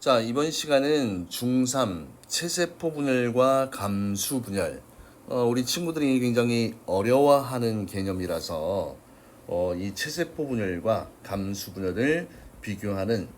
자, 이번 시간은 중3 체세포 분열과 감수 분열. 어, 우리 친구들이 굉장히 어려워하는 개념이라서 어, 이 체세포 분열과 감수 분열을 비교하는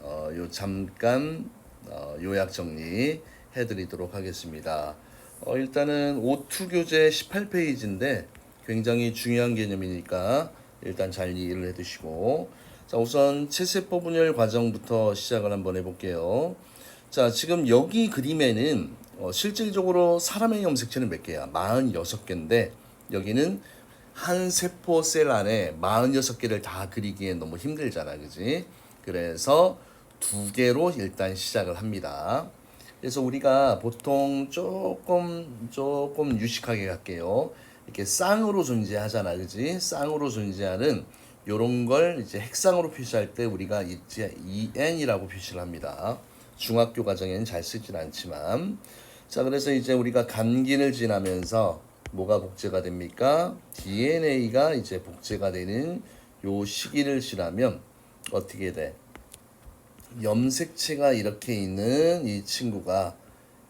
어, 요 잠깐 어, 요약 정리 해드리도록 하겠습니다. 어, 일단은 O2 교재 18페이지인데 굉장히 중요한 개념이니까 일단 잘 이해를 해두시고 자 우선 체세포 분열 과정부터 시작을 한번 해볼게요. 자 지금 여기 그림에는 어, 실질적으로 사람의 염색체는 몇 개야? 46개인데 여기는 한 세포 셀 안에 46개를 다 그리기엔 너무 힘들잖아 그지? 그래서 두 개로 일단 시작을 합니다. 그래서 우리가 보통 조금 조금 유식하게 갈게요. 이렇게 쌍으로 존재하잖아, 그지? 쌍으로 존재하는 요런 걸 이제 핵상으로 표시할 때 우리가 이제 EN이라고 표시를 합니다. 중학교 과정에는 잘 쓰진 않지만 자 그래서 이제 우리가 감기를 지나면서 뭐가 복제가 됩니까? DNA가 이제 복제가 되는 요 시기를 지나면 어떻게 돼? 염색체가 이렇게 있는 이 친구가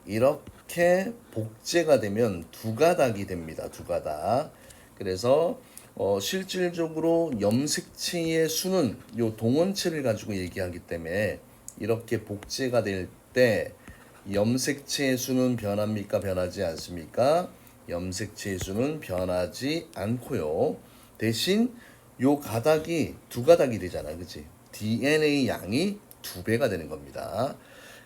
이렇게 복제가 되면 두 가닥이 됩니다. 두 가닥. 그래서 어, 실질적으로 염색체의 수는 요 동원체를 가지고 얘기하기 때문에 이렇게 복제가 될 때 염색체의 수는 변합니까? 변하지 않습니까? 염색체의 수는 변하지 않고요. 대신 요 가닥이 두 가닥이 되잖아. 그치? DNA 양이 두 배가 되는 겁니다.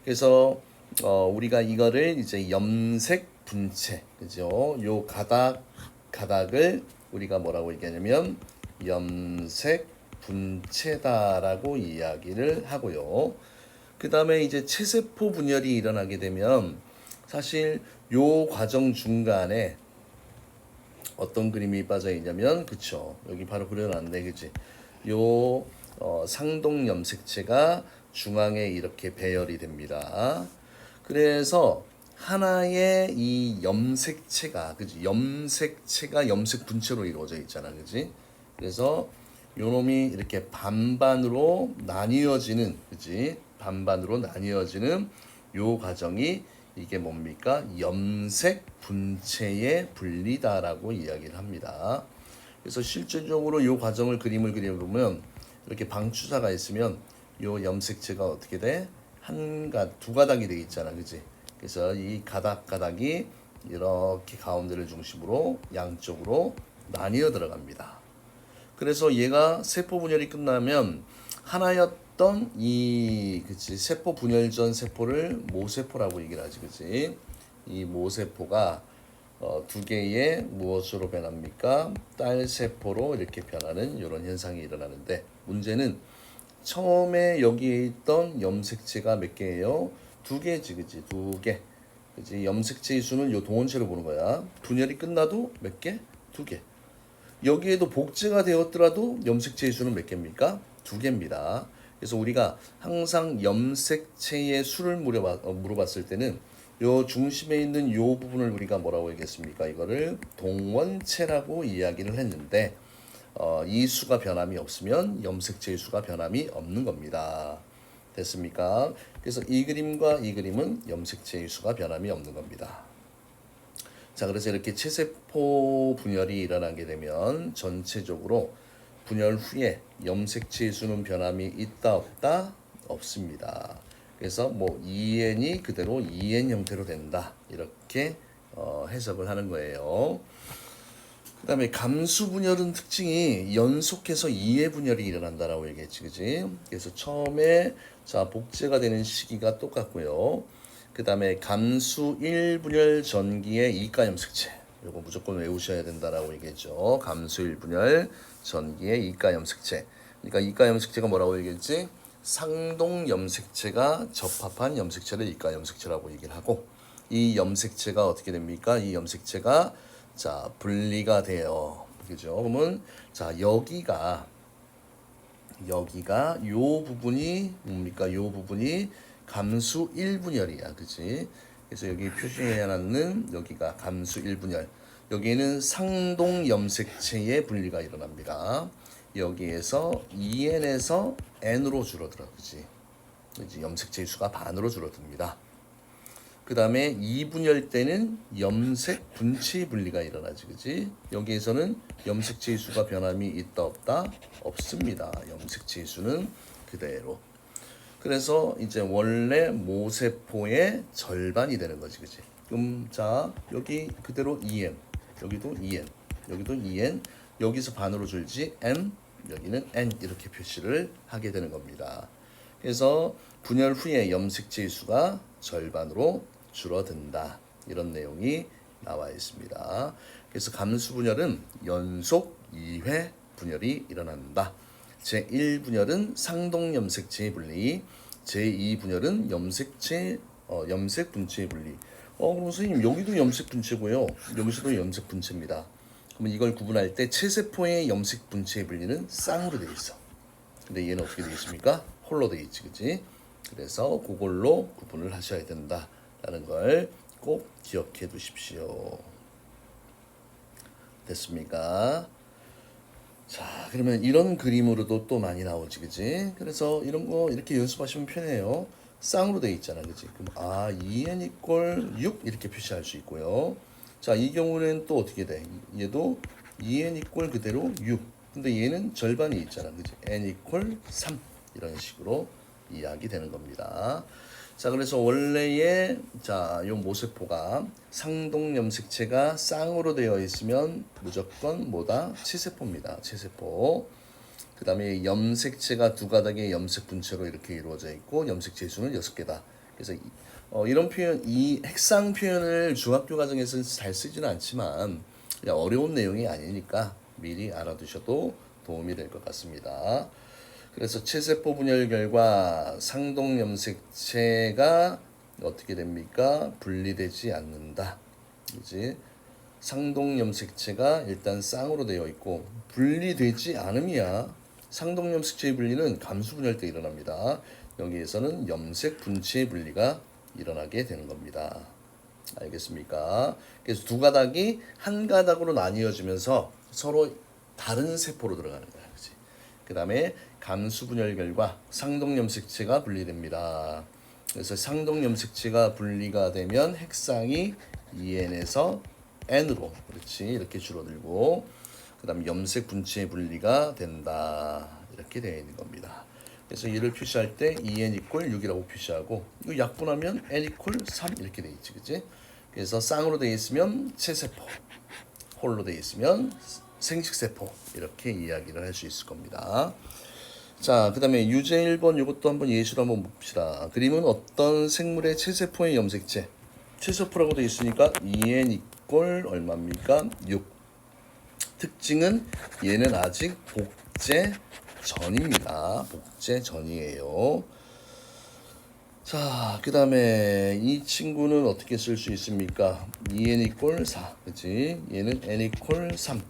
그래서 어, 우리가 이거를 이제 염색 분체, 그죠? 요 가닥 가닥을 우리가 뭐라고 얘기하냐면 염색 분체다라고 이야기를 하고요. 그 다음에 이제 체세포 분열이 일어나게 되면 사실 요 과정 중간에 어떤 그림이 빠져 있냐면 그쵸? 여기 바로 그려놨네 그지 요 어, 상동 염색체가 중앙에 이렇게 배열이 됩니다. 그래서 하나의 이 염색체가 그지 염색체가 염색 분체로 이루어져 있잖아 그지 그래서 요 놈이 이렇게 반반으로 나뉘어지는 그지 반반으로 나뉘어지는 요 과정이 이게 뭡니까? 염색 분체의 분리다라고 이야기를 합니다. 그래서 실질적으로 요 과정을 그림을 그려보면 이렇게 방추사가 있으면 요 염색체가 어떻게 돼? 한 가 두 가닥이 되어 있잖아, 그지? 그래서 이 가닥 가닥이 이렇게 가운데를 중심으로 양쪽으로 나뉘어 들어갑니다. 그래서 얘가 세포 분열이 끝나면 하나였던 이 그치 세포 분열 전 세포를 모세포라고 얘기를 하지 그치? 이 모세포가 어, 두 개의 무엇으로 변합니까? 딸 세포로 이렇게 변하는 이런 현상이 일어나는데 문제는 처음에 여기에 있던 염색체가 몇 개예요 두 개지 그치 두개 그치 염색체의 수는 요 동원체로 보는 거야 분열이 끝나도 몇 개? 두 개 여기에도 복제가 되었더라도 염색체의 수는 몇 개입니까? 두 개입니다. 그래서 우리가 항상 염색체의 수를 물어봤, 어, 물어봤 을 때는 요 중심에 있는 요 부분을 우리가 뭐라고 얘기했습니까? 이거를 동원체라고 이야기를 했는데 어, 이 수가 변함이 없으면 염색체의 수가 변함이 없는 겁니다. 됐습니까? 그래서 이 그림과 이 그림은 염색체의 수가 변함이 없는 겁니다. 자, 그래서 이렇게 체세포 분열이 일어나게 되면 전체적으로 분열 후에 염색체의 수는 변함이 있다 없다 없습니다. 그래서 뭐 EN이 그대로 EN 형태로 된다 이렇게 어, 해석을 하는 거예요. 그 다음에 감수 분열은 특징이 연속해서 이해 분열이 일어난다라고 얘기했지, 그지? 그래서 처음에 자 복제가 되는 시기가 똑같고요. 그 다음에 감수 1분열 전기의 이가 염색체. 요거 무조건 외우셔야 된다라고 얘기했죠. 감수 1분열 전기의 이가 염색체. 그러니까 이가 염색체가 뭐라고 얘기했지? 상동 염색체가 접합한 염색체를 이가 염색체라고 얘기를 하고 이 염색체가 어떻게 됩니까? 이 염색체가 자 분리가 돼요. 그죠? 그러면 자 여기가 여기가 요 부분이 뭡니까? 요 부분이 감수 1분열이야. 그치? 그래서 여기 표시해놨는 여기가 감수 1분열. 여기는 상동 염색체의 분리가 일어납니다. 여기에서 EN에서 N으로 줄어들어. 그치? 이제 염색체의 수가 반으로 줄어듭니다. 그 다음에 이분열 때는 염색 분치 분리가 일어나지, 그지? 여기에서는 염색체의 수가 변함이 있다 없다 없습니다. 염색체의 수는 그대로. 그래서 이제 원래 모세포의 절반이 되는 거지, 그지? 그럼 자 여기 그대로 2n, 여기도 2n, 여기도 2n, 여기서 반으로 줄지 n, 여기는 n 이렇게 표시를 하게 되는 겁니다. 그래서 분열 후에 염색체의 수가 절반으로 줄어든다. 이런 내용이 나와 있습니다. 그래서 감수 분열은 연속 2회 분열이 일어난다. 제1 분열은 상동 염색체의 분리, 제2 분열은 염색체 어, 염색 분체의 분리. 어, 그럼 선생님 여기도 염색 분체고요. 여기서도 염색 분체입니다. 그러면 이걸 구분할 때 체세포의 염색 분체의 분리는 쌍으로 되어 있어. 근데 얘는 어떻게 되겠습니까? 홀로 되어 있지, 그지? 그래서 그걸로 구분을 하셔야 된다 라는 걸 꼭 기억해 두십시오. 됐습니까? 자, 그러면 이런 그림으로도 또 많이 나오지, 그지? 그래서 이런 거 이렇게 연습하시면 편해요. 쌍으로 돼 있잖아, 그지? 그럼 아, 2n 이꼴 6 이렇게 표시할 수 있고요. 자, 이 경우는 또 어떻게 돼? 얘도 2n 이꼴 그대로 6. 근데 얘는 절반이 있잖아, 그지? n 이꼴 3 이런 식으로 이야기 되는 겁니다. 자, 그래서 원래의 자, 요 모세포가 상동 염색체가 쌍으로 되어 있으면 무조건 뭐다? 치세포입니다. 치세포. 그 다음에 염색체가 두 가닥의 염색 분체로 이렇게 이루어져 있고 염색체 수는 여섯 개다. 그래서 이, 어, 이런 표현, 이 핵상 표현을 중학교 과정에서 잘 쓰지는 않지만 어려운 내용이 아니니까 미리 알아두셔도 도움이 될 것 같습니다. 그래서 체세포 분열 결과 상동 염색체가 어떻게 됩니까? 분리되지 않는다. 그지? 상동 염색체가 일단 쌍으로 되어 있고 분리되지 않음이야. 상동 염색체의 분리는 감수 분열 때 일어납니다. 여기에서는 염색 분체의 분리가 일어나게 되는 겁니다. 알겠습니까? 그래서 두 가닥이 한 가닥으로 나뉘어지면서 서로 다른 세포로 들어가는 거야. 그 다음에 감수 분열 결과 상동 염색체가 분리됩니다. 그래서 상동 염색체가 분리가 되면 핵상이 2n에서 n으로 그렇지 이렇게 줄어들고 그 다음 염색 분체의 분리가 된다 이렇게 되어 있는 겁니다. 그래서 얘를 표시할 때 2n 이퀄 6이라고 표시하고 이거 약분하면 n 이퀄 3 이렇게 돼 있지 그지? 그래서 쌍으로 되어 있으면 체세포, 홀로 되어 있으면 생식세포 이렇게 이야기를 할 수 있을 겁니다. 자, 그 다음에 유제 1번 이것도 한번 예시로 한번 봅시다. 그림은 어떤 생물의 체세포의 염색체. 체세포라고 되어 있으니까 2n 이꼴 얼마입니까? 6. 특징은 얘는 아직 복제 전입니다. 복제 전이에요. 자, 그 다음에 이 친구는 어떻게 쓸 수 있습니까? 2n 이꼴 4. 그치? 얘는 n 이꼴 3.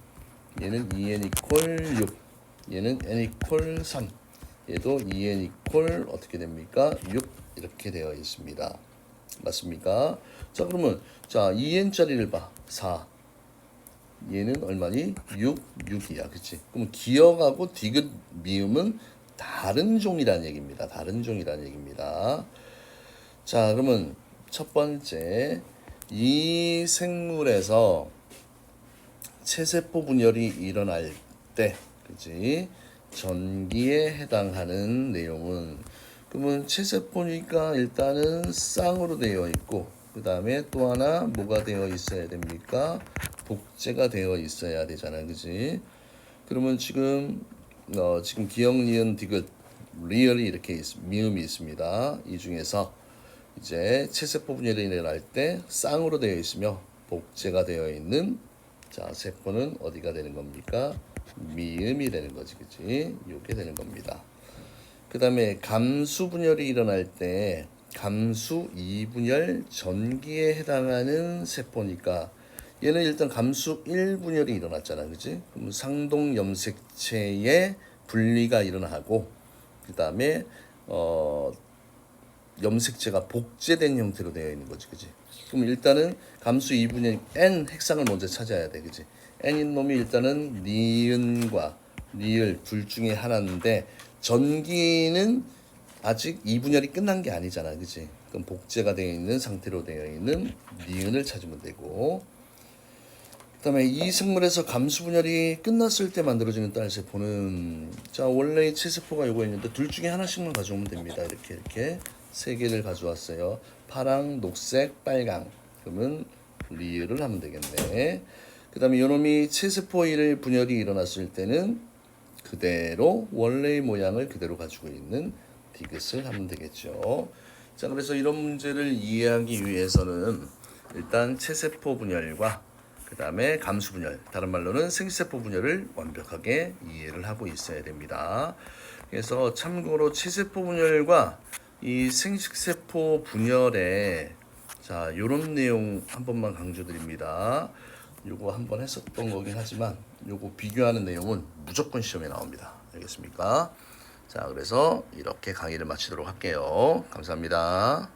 얘는 2n 이꼴 6. 얘는 n 이퀄 3 얘도 2n 이퀄 어떻게 됩니까? 6 이렇게 되어 있습니다. 맞습니까? 자 그러면 자 2n짜리를 봐. 4 얘는 얼마니? 6, 6이야. 그치? 그럼 기억하고 디귿 미음은 다른 종이라는 얘기입니다. 다른 종이라는 얘기입니다. 자 그러면 첫 번째 이 생물에서 체세포 분열이 일어날 때 그지 전기에 해당하는 내용은 그러면 체세포니까 일단은 쌍으로 되어 있고 그 다음에 또 하나 뭐가 되어 있어야 됩니까? 복제가 되어 있어야 되잖아 그지? 그러면 지금 어 지금 기억 니은 디귿 리얼이 이렇게 있, 미음이 있습니다. 이 중에서 이제 체세포 분열이 일어날 때 쌍으로 되어 있으며 복제가 되어 있는 자 세포는 어디가 되는 겁니까 미음이 되는 거지, 그치? 이렇게 되는 겁니다. 그 다음에 감수 분열이 일어날 때 감수 2분열 전기에 해당하는 세포니까 얘는 일단 감수 1분열이 일어났잖아, 그치? 그럼 상동 염색체의 분리가 일어나고 그 다음에 어 염색체가 복제된 형태로 되어 있는 거지, 그치? 그럼 일단은 감수 2분의 n 핵상을 먼저 찾아야 돼, 그치? N인 놈이 일단은 니은과 니을 둘 중에 하나인데 전기는 아직 이 분열이 끝난 게 아니잖아, 그지? 그럼 복제가 되어 있는 상태로 되어 있는 니은을 찾으면 되고, 그다음에 이 생물에서 감수 분열이 끝났을 때 만들어지는 딸 세포는 자 원래 체세포가 요거 있는데 둘 중에 하나씩만 가져오면 됩니다. 이렇게 이렇게 세 개를 가져왔어요. 파랑, 녹색, 빨강. 그러면 리을을 하면 되겠네. 그 다음에 요놈이 체세포 일 분열이 일어났을 때는 그대로 원래의 모양을 그대로 가지고 있는 디귿을 하면 되겠죠. 자, 그래서 이런 문제를 이해하기 위해서는 일단 체세포 분열과 그 다음에 감수 분열, 다른 말로는 생세포 분열을 완벽하게 이해를 하고 있어야 됩니다. 그래서 참고로 체세포 분열과 이 생식세포 분열에 자, 요런 내용 한 번만 강조드립니다. 요거 한번 했었던 거긴 하지만 요거 비교하는 내용은 무조건 시험에 나옵니다. 알겠습니까? 자, 그래서 이렇게 강의를 마치도록 할게요. 감사합니다.